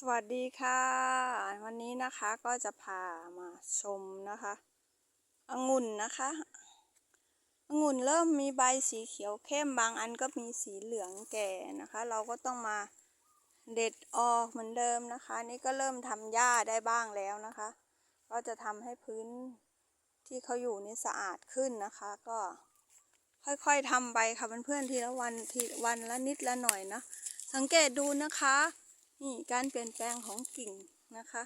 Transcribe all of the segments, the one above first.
สวัสดีค่ะ วันนี้นะคะก็จะพามาชมนะคะองุ่นนะคะองุ่นเริ่มมีใบสีเขียวเข้มบางอันก็มีสีเหลืองแก่นะคะ เราก็ต้องมาเด็ดออกเหมือนเดิมนะคะ นี่ก็เริ่มทำหญ้าได้บ้างแล้วนะคะ ก็จะทำให้พื้นที่เขาอยู่นี่สะอาดขึ้นนะคะ ก็ค่อยๆทำไปค่ะเพื่อนๆทีละวันทีวันละนิดละหน่อยนะสังเกตดูนะคะ นี่การเปลี่ยนแปลงของกิ่งนะคะ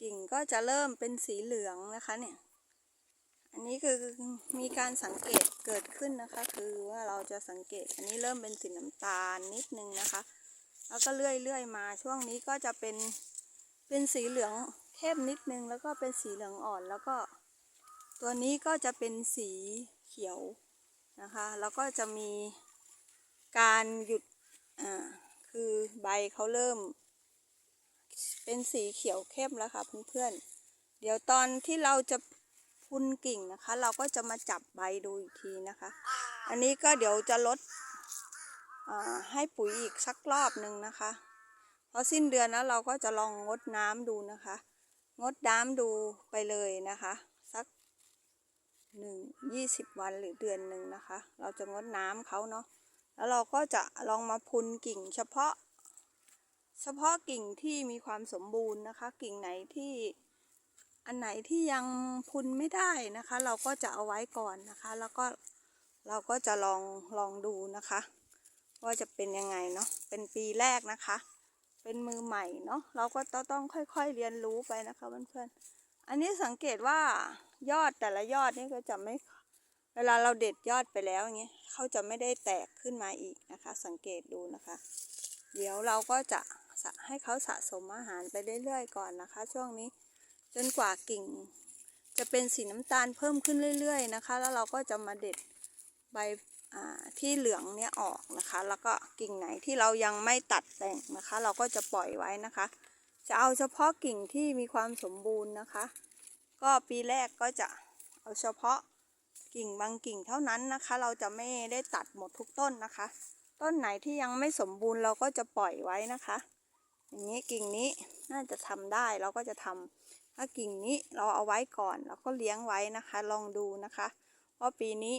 กิ่งก็จะเริ่มเป็นสีเหลืองนะคะเนี่ย อันนี้คือมีการสังเกตเกิดขึ้นนะคะ คือว่าเราจะสังเกต อันนี้เริ่มเป็นสีน้ำตาลนิดนึงนะคะ แล้วก็เลื่อยๆมาช่วงนี้ก็จะเป็นเป็นสีเหลืองเข้มนิดนึง แล้วก็เป็นสีเหลืองอ่อนแล้วก็ ตัวนี้ก็จะเป็นสีเขียวนะคะ แล้วก็จะมีการหยุดอ่า คือใบเขาเริ่ม เป็นสีเขียวเข้มแล้วค่ะเพื่อนๆ เดี๋ยวตอนที่เราจะพุนกิ่งนะคะ เราก็จะมาจับใบดูอีกทีนะคะ อันนี้ก็เดี๋ยวจะลดให้ปุ๋ยอีกสักรอบหนึ่งนะคะพอสิ้นเดือนแล้วเราก็จะลองงดน้ำดูนะคะ งดน้ำดูไปเลยนะคะ สักหนึ่งยี่สิบวันหรือเดือนหนึ่งนะคะ เราจะงดน้ำเขาเนาะ แล้วเราก็จะลองมาพุนกิ่งเฉพาะ เฉพาะกิ่งที่มีความสมบูรณ์นะคะ กิ่งไหนที่อันไหนที่ยังพุนไม่ได้นะคะ เราก็จะเอาไว้ก่อนนะคะ แล้วก็เราก็จะลองลองดูนะคะ ว่าจะเป็นยังไงเนาะเป็นปีแรกนะคะ เป็นมือใหม่เนาะเราก็ต้องค่อยๆเรียนรู้ไปนะคะเพื่อนๆอันนี้สังเกตว่ายอดแต่ละยอดนี่ก็จะไม่ เวลาเราเด็ดยอดไปแล้วอย่างเงี้ยเขาจะไม่ได้แตกขึ้นมาอีกนะคะ สังเกตดูนะคะ เดี๋ยวเราก็จะให้เขาสะสมอาหารไปเรื่อยๆก่อนนะคะ ช่วงนี้จนกว่ากิ่ง จะเป็นสีน้ำตาลเพิ่มขึ้นเรื่อย ๆนะคะ แล้วเราก็จะมาเด็ดใบที่เหลืองเนี้ยออกนะคะ แล้วก็กิ่งไหนที่เรายังไม่ตัดแต่งนะคะ เราก็จะปล่อยไว้นะคะ จะเอาเฉพาะกิ่งที่มีความสมบูรณ์นะคะ ก็ปีแรกก็จะเอาเฉพาะ กิ่งบางกิ่งเท่านั้นนะคะ เราจะไม่ได้ตัดหมดทุกต้นนะคะ ต้นไหนที่ยังไม่สมบูรณ์เราก็จะปล่อยไว้นะคะ อย่างนี้กิ่งนี้น่าจะทำได้เราก็จะทำถ้ากิ่งนี้เราเอาไว้ก่อนเราก็เลี้ยงไว้นะคะ ลองดูนะคะว่าปีนี้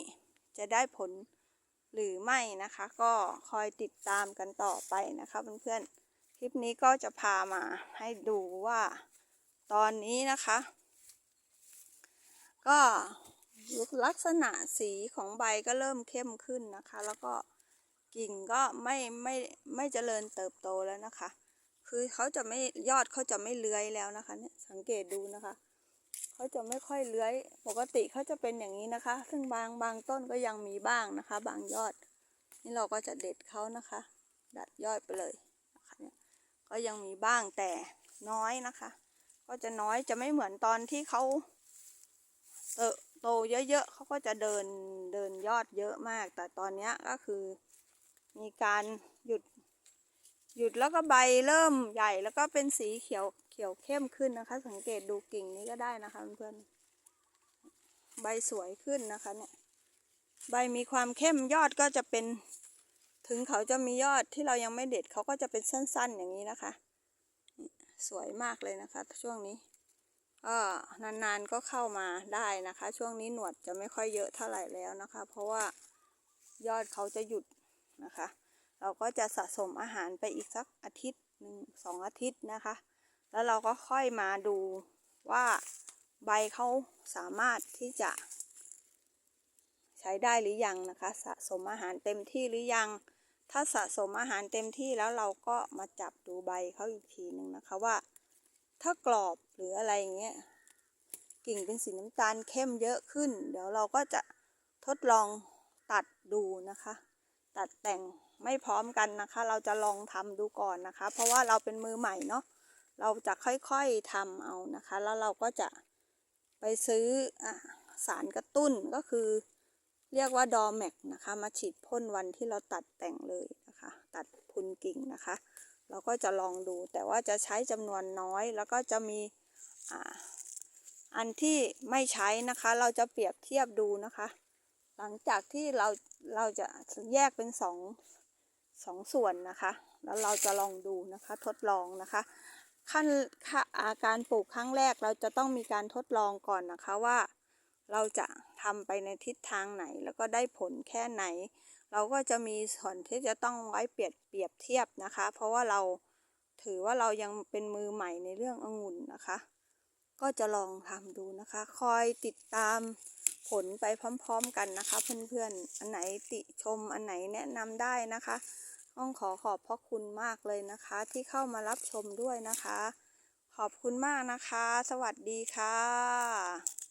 จะได้ผลหรือไม่นะคะ ก็คอยติดตามกันต่อไปนะคะเพื่อนๆคลิปนี้ก็จะพามาให้ดูว่าตอนนี้นะคะ ก็ ลักษณะสีของใบก็เริ่มเข้มขึ้นนะคะ แล้วก็กิ่งก็ไม่ไม่ไม่เจริญเติบโตแล้วนะคะ คือเขาจะไม่ยอดเขาจะไม่เลื้อยแล้วนะคะเนี่ยสังเกตดูนะคะเขาจะไม่ค่อยเลื้อย ปกติเขาจะเป็นอย่างนี้นะคะ ซึ่งบางบางต้นก็ยังมีบ้างนะคะ บางยอด นี่เราก็จะเด็ดเขานะคะ ดัดยอดไปเลยนะคะเนี่ยก็ยังมีบ้างแต่น้อยนะคะ ก็จะน้อยจะไม่เหมือนตอนที่เขา โตเยอะๆเขาก็จะเดินเดินยอดเยอะมาก แต่ตอนนี้ก็คือมีการหยุดหยุดแล้วก็ใบเริ่มใหญ่แล้วก็เป็นสีเขียวเขียวเข้มขึ้นนะคะ สังเกตดูกิ่งนี้ก็ได้นะคะเพื่อนใบสวยขึ้นนะคะเนี่ยใบมีความเข้มยอดก็จะเป็น ถึงเขาจะมียอดที่เรายังไม่เด็ดเขาก็จะเป็นสั้นๆอย่างนี้นะคะ สวยมากเลยนะคะ ช่วงนี้ ก็นานๆก็เข้ามาได้นะคะ ช่วงนี้หนวดจะไม่ค่อยเยอะเท่าไหร่แล้วนะคะ เพราะว่ายอดเขาจะหยุดนะคะ เราก็จะสะสมอาหารไปอีกสักอาทิตย์หนึ่งสองอาทิตย์นะคะ แล้วเราก็ค่อยมาดูว่าใบเขาสามารถที่จะ ใช้ได้หรือยังนะคะ สะสมอาหารเต็มที่หรือยัง ถ้าสะสมอาหารเต็มที่แล้วเราก็มาจับดูใบเขาอีกทีหนึ่งนะคะว่า ถ้ากรอบหรืออะไรอย่างเงี้ยกิ่งเป็นสีน้ำตาลเข้มเยอะขึ้น เดี๋ยวเราก็จะทดลองตัดดูนะคะ ตัดแต่งไม่พร้อมกันนะคะ เราจะลองทำดูก่อนนะคะ เพราะว่าเราเป็นมือใหม่เนาะเราจะค่อยๆทำเอานะคะ แล้วเราก็จะไปซื้ออสารกระตุ้นก็คือ เรียกว่าดอแม็กนะคะ มาฉีดพ่นวันที่เราตัดแต่งเลยนะคะ ตัดพุนกิ่งนะคะ เราก็จะลองดู แต่ว่าจะใช้จำนวนน้อย แล้วก็จะมีอันที่ไม่ใช้นะคะ เราจะเปรียบเทียบดูนะคะ หลังจากที่เราเราจะแยกเป็นสองสองส่วนนะคะ แล้วเราจะลองดูนะคะ ทดลองนะคะ ขั้นอาการปลูกครั้งแรกเราจะต้องมีการทดลองก่อนนะคะว่า เราจะทำไปในทิศทางไหน แล้วก็ได้ผลแค่ไหน เราก็จะมีส่วนที่จะต้องไว้เปรียบเปรียบเทียบนะคะ เพราะว่าเราถือว่าเรายังเป็นมือใหม่ในเรื่ององุ่นนะคะ ก็จะลองทำดูนะคะ คอยติดตามผลไปพร้อมๆกันนะคะ เพื่อนๆ อันไหนติชมอันไหนแนะนำได้นะคะต้องขอขอบพระคุณมากเลยนะคะ ที่เข้ามารับชมด้วยนะคะ ขอบคุณมากนะคะ สวัสดีค่ะ